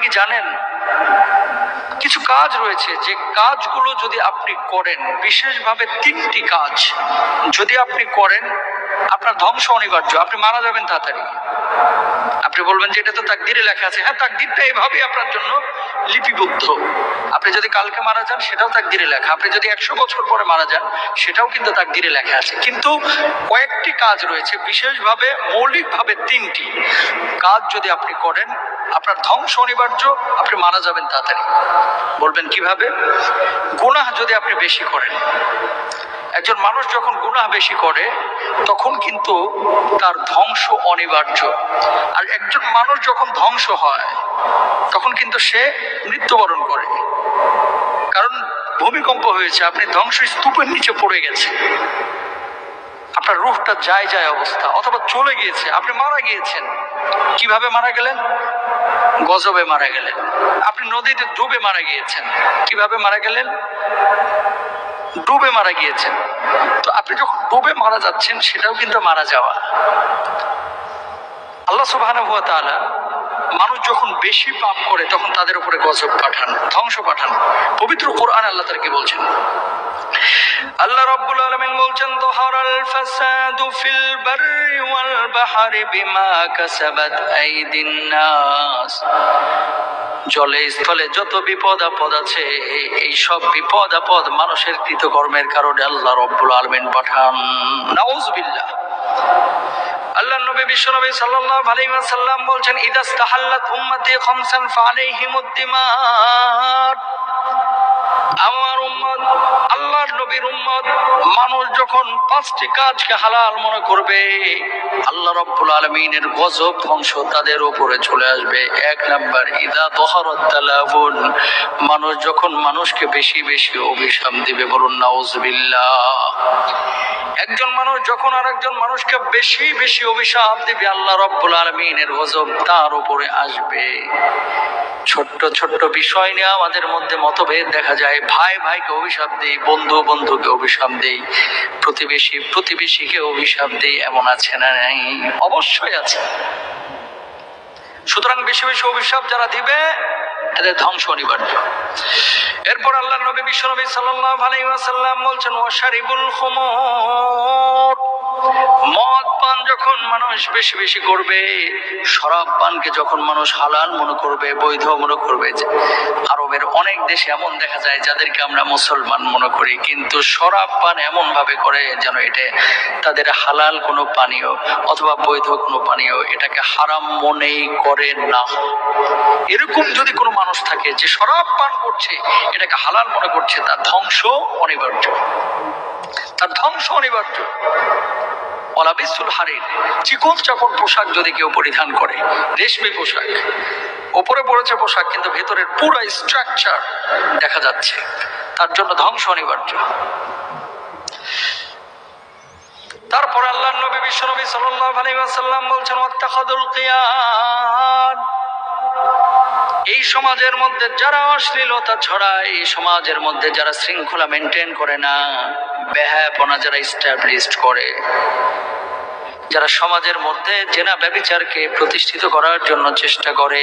কি জানেন? কিছু কাজ রয়েছে। যে কাজগুলো যদি আপনি করেন, বিশেষভাবে তিনটি কাজ যদি আপনি করেন আপনার ধ্বংস অনিবার্য, আপনি মারা যাবেন তাড়াতাড়ি। আপনি বলবেন যে এটা তো তাকদিরে লেখা আছে। হ্যাঁ তাকদিরটা এভাবেই আপনার জন্য লিপিবদ্ধ। আপনি যদি কালকে মারা যান, সেটাও তাকদিরে লেখা। আপনি যদি একশো বছর পরে মারা যান, সেটাও কিন্তু তাকদিরে লেখা আছে। কিন্তু কয়েকটি কাজ রয়েছে, বিশেষভাবে মৌলিকভাবে তিনটি। কাজ যদি আপনি করেন, আপনার ধ্বংস অনিবার্য, আপনি মারা যাবেন তাড়াতাড়ি। বলবেন কীভাবে? গুনাহ যদি আপনি বেশি করেন একজন মানুষ যখন গুনাহ বেশি করে, তখন কিন্তু তার ধ্বংস অনিবার্য। আর একজন মানুষ যখন ধ্বংস হয়, তখন কিন্তু সে মৃত্যুবরণ করে। কারণ ভূমিকম্প হয়েছে, আপনি ধ্বংস স্তূপের নিচে পড়ে গেছে আপনার রুহটা যায় যায় অবস্থা, অথবা চলে গিয়েছে, আপনি মারা গিয়েছেন। কীভাবে মারা গেলেন? গজবে মারা গেলেন। আপনি নদীতে ডুবে মারা গিয়েছেন। কীভাবে মারা গেলেন? ডুবে মারা গিয়েছেন। তো আপনি যখন ডুবে মারা যাচ্ছেন, সেটাও কিন্তু মারা যাওয়া। আল্লাহ তাআলা মানুষ যখন বেশি পাপ করে, তখন তাদের উপরে গজব পাঠান, ধ্বংস পাঠান। পবিত্র কোরআন আল্লাহ তার কি বলছেন। আল্লাহ রাব্বুল আলামিন বলছেন, দহারাল ফাসাদু ফিল বাররি ওয়াল বাহরি বিমা কাসাবাত আইদিন নাস। জলে স্থলে যত বিপদ আপদ আছে, এই সব বিপদ আপদ মানুষের কৃতকর্মের কারণে আল্লাহ রব্বুল আলমিন পাঠান। নাউজুবিল্লাহ। আল্লাহ নবী বিশ্বনবী সাল্লাল্লাহু আলাইহি ওয়াসাল্লাম বলছেন, ইদাস্তাহাল্লাত উম্মতি খামসান ফালাইহিমুদ দিমার আমার উম্মত, আল্লাহর নবীর উম্মত, মানুষ যখন পাঁচটি কাজকে হালাল মনে করবে, আল্লাহ রব্বুল আলমিনের গজব ধ্বংস তাদের উপরে চলে আসবে। এক নাম্বার, ইদা তহরত তালাবুন, মানুষ যখন মানুষকে বেশি বেশি অভিশাপ দিবে, বলুন নাউজবিল্লাহ। একজন মানুষ যখন আরেকজন মানুষকে বেশি বেশি অভিশাপ দিবে, আল্লাহ রব্বুল আলমিনের গজব তার উপরে আসবে। ছোট্ট ছোট্ট বিষয় নিয়ে আমাদের মধ্যে মতভেদ দেখা যায় ভাই ভাইকে অভিশাপ দেই, বন্ধু বন্ধুকে অভিশাপ দেই, প্রতিবেশী প্রতিবেশীকে অভিশাপ দেই, এমন আছে না নাই? অবশ্যই আছে। সুতরাং বেশি বেশি অভিশাপ যারা দিবে, এদের ধ্বংস অনিবার্য। এরপর আল্লাহ নবী বিশ্ব নবী সাল্লাল্লাহু আলাইহি ওয়াসাল্লাম বলছেন ওয়াশারিবুল খুমুর। মদ পান যখন মানুষ বেশি বেশি করবে, শরাব পানকে যখন মানুষ হালাল মনে করবে, বৈধ মনে করবে আরবের অনেক দেশে এমন দেখা যায় যাদেরকে আমরা মুসলমান মনে করি, কিন্তু শরাব পান এমন ভাবে করে যেন এটা তাদের হালাল কোনো পানীয় অথবা বৈধ কোনো পানীয় এটাকে হারাম মনেই করে না। এরকম যদি কোনো মানুষ থাকে যে শরাব পান করছে, এটাকে হালাল মনে করছে, তার ধ্বংস অনিবার্য। তার ধ্বংস অনিবার্য। অলাবিসুল হারির চিকন চাকন পোশাক যদি কেউ পরিধান করে, রেশমি পোশাক। ওপরে পড়েছে পোশাক, কিন্তু ভেতরের পুরো স্ট্রাকচার দেখা যাচ্ছে। তার জন্য ধ্বংস অনিবার্য। তারপর আল্লাহ নবী বিশ্ব নবী সাল্লাল্লাহু আলাইহি বলছেন ওয়াত্তাখাদুল কিয়ান এই সমাজের মধ্যে যারা অশ্লীলতা ছড়ায়, এই সমাজের মধ্যে যারা শৃঙ্খলা মেনটেন করে না ব্যাহাপনা যারা স্ট্যাবলিশড করে, যারা সমাজের মধ্যে জেনা ব্যবিচারকে প্রতিষ্ঠিত করার জন্য চেষ্টা করে,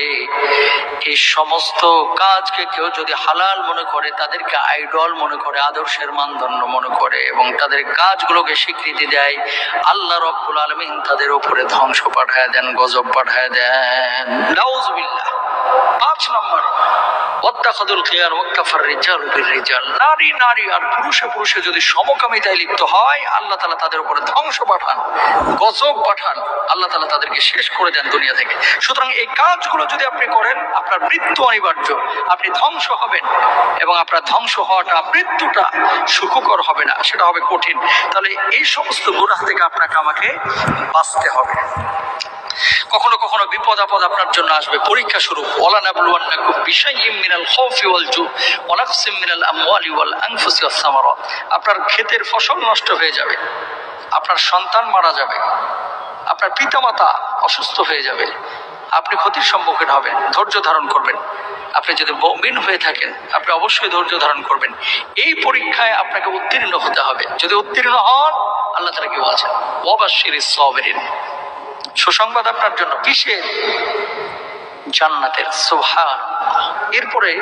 এই সমস্ত কাজকে কেউ যদি হালাল মনে করে, তাদেরকে আইডল মনে করে, আদর্শের মানদণ্ড মনে করে এবং তাদের কাজগুলোকে স্বীকৃতি দেয়, আল্লাহ রব্বুল আলমিন তাদের উপরে ধ্বংস পাঠায় দেন, গজব পাঠায় দেন। নাউজুবিল্লাহ। পাঁচ নম্বর, ওয়াত্তাখাদুল খিয়ার ওয়াক্কাফার রিজাল রিজাল নারী নারী আর পুরুষে পুরুষে যদি সমকামিতায় লিপ্ত হয়, আল্লাহ তাআলা তাদের উপরে ধ্বংস পাঠান, গজব পাঠান, আল্লাহ তাআলা তাদেরকে শেষ করে দেন দুনিয়া থেকে। সুতরাং এই কাজগুলো যদি আপনি করেন, আপনার মৃত্যু অনিবার্য। আপনি ধ্বংস হবেন এবং আপনার ধ্বংস হওয়াটা, মৃত্যুটা সুখকর হবে না, সেটা হবে কঠিন। তাহলে এই সমস্ত গুনাহ থেকে আপনাকে আমাকে বাঁচতে হবে। কখনো কখনো বিপদ আপদ আপনার জন্য আসবে। পরীক্ষা শুরু। ওলা নাবলুয়ান্নাকুম বিশাইয়্যিম মিনাল খাউফি ওয়াল জু। ওয়া মিনাল আমওয়ালি ওয়াল আনফুসি ওয়াস আপনার ক্ষেতের ফসল নষ্ট হয়ে যাবে। আপনার সন্তান মারা যাবে। আপনার পিতামাতা অসুস্থ হয়ে যাবে। আপনি ক্ষতির সম্মুখীন হবেন। ধৈর্য ধারণ করবেন। আপনি যদি মমিন হয়ে থাকেন, আপনি অবশ্যই ধৈর্য ধারণ করবেন। এই পরীক্ষায় আপনাকে উত্তীর্ণ হতে হবে। যদি উত্তীর্ণ হন, আল্লাহ তারা কি বলছেন? ওয়াবাশিরিস সাবিরিন। সুসংবাদ আপনার জন্য। কিসের? জান্নাতের। সুবহান এরপরে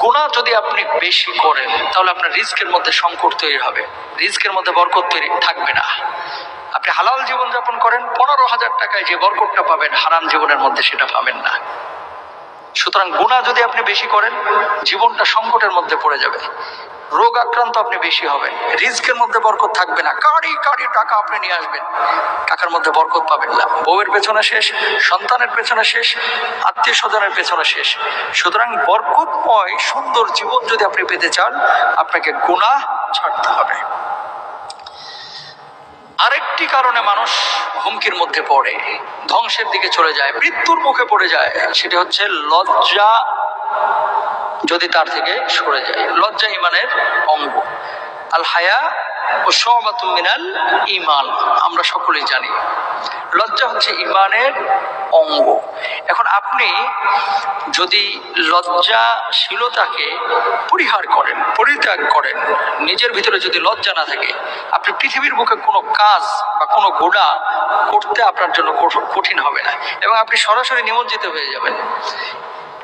গুনাহ যদি আপনি বেশি করেন, তাহলে আপনার রিস্কের মধ্যে সংকট তৈরি হবে। রিস্কের মধ্যে বরকত তৈরি থাকবে না। আপনি হালাল জীবন যাপন করেন, পনেরো হাজার টাকায় যে বরকতটা পাবেন, হারাম জীবনের মধ্যে সেটা পাবেন না। সুতরাং গুণা যদি আপনি বেশি করেন, জীবনটা সংকটের মধ্যে পড়ে যাবে। রোগ আক্রান্ত আপনি বেশি হবেন। রিস্কের মধ্যে বরকত থাকবে না। কারি কারি টাকা আপনি নিয়ে আসবেন। টাকার মধ্যে বরকত পাবেন না। বউয়ের পেছনে শেষ, সন্তানের পেছনে শেষ আত্মীয় স্বজনের পেছনে শেষ। সুতরাং বরকতময় সুন্দর জীবন যদি আপনি পেতে চান, আপনাকে গুণা ছাড়তে হবে। আরেকটি কারণে মানুষ হুমকির মধ্যে পড়ে, ধ্বংসের দিকে চলে যায়, মৃত্যুর মুখে পড়ে যায়, সেটি হচ্ছে লজ্জা। যদি তার থেকে সরে যায়। লজ্জা ইমানের অঙ্গ। আল হায়া ও সমাতুম মিনাল ইমান আমরা সকলেই জানি। লজ্জা হচ্ছে ইমানের অঙ্গ। এখন আপনি যদি লজ্জাশীলতাকে পরিহার করেন, পরিত্যাগ করেন, নিজের ভিতরে যদি লজ্জা না থাকে, আপনি পৃথিবীর বুকে কোনো কাজ বা কোনো গোড়া করতে আপনার জন্য কঠিন হবে না। এবং আপনি সরাসরি নিমজ্জিত হয়ে যাবেন।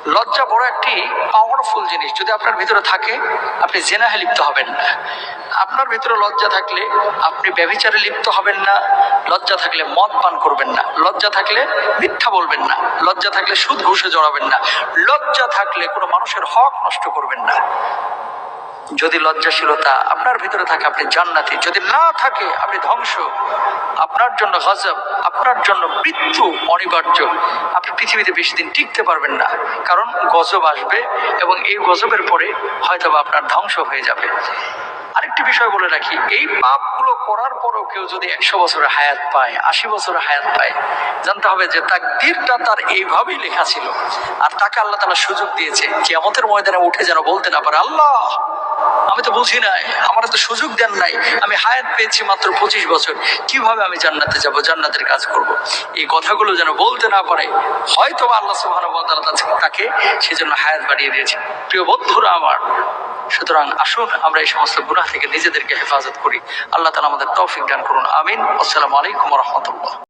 লজ্জা বড় একটি পাওয়ারফুল জিনিস। যদি আপনার ভিতরে থাকে, আপনি জেনাহে লিপ্ত হবেন না। আপনার ভিতরে লজ্জা থাকলে আপনি ব্যভিচারে লিপ্ত হবেন না। লজ্জা থাকলে মদ পান করবেন না। লজ্জা থাকলে মিথ্যা বলবেন না। লজ্জা থাকলে সুদ ঘুষে জড়াবেন না। লজ্জা থাকলে কোনো মানুষের হক নষ্ট করবেন না। যদি লজ্জাশীলতা আপনার ভিতরে থাকে, আপনি জান্নাতি। যদি না থাকে, আপনি ধ্বংস। আপনার জন্য গজব, আপনার জন্য মৃত্যু অনিবার্য। আপনি পৃথিবীতে বেশি দিন টিকতে পারবেন না। কারণ গজব আসবে এবং এই গজবের পরে হয়তো আপনার ধ্বংস হয়ে যাবে। আরেকটি বিষয় বলে রাখি, এই পাপগুলো করার পরেও কেউ যদি একশো বছরের হায়াত পায়, আশি বছরের হায়াত পায়, জানতে হবে যে তাকদীরটা তার এইভাবেই লেখা ছিল। আর তাকে আল্লাহ তালা সুযোগ দিয়েছে, কিয়ামতের ময়দানে উঠে যেন বলতে না পারে, আল্লাহ আমি তো বুঝি নাই, আমার তো সুযোগ দেন নাই। আমি হায়াত পেয়েছি মাত্র পঁচিশ বছর। কীভাবে আমি জান্নাতে যাব, জান্নাতের কাজ করব? এই কথাগুলো যেন বলতে না পারে হয়তো আল্লাহ সুবহানাহু ওয়া তাকে- সেজন্য হায়াত বাড়িয়ে দিয়েছে। প্রিয় বন্ধুরা আমার, সুতরাং আসুন আমরা এই সমস্ত গুনাহ থেকে নিজেদেরকে হেফাজত করি। আল্লাহ তালা আমাদের তৌফিক দান করুন। আমিন। আসসালামু আলাইকুম রহমতুল্লাহ।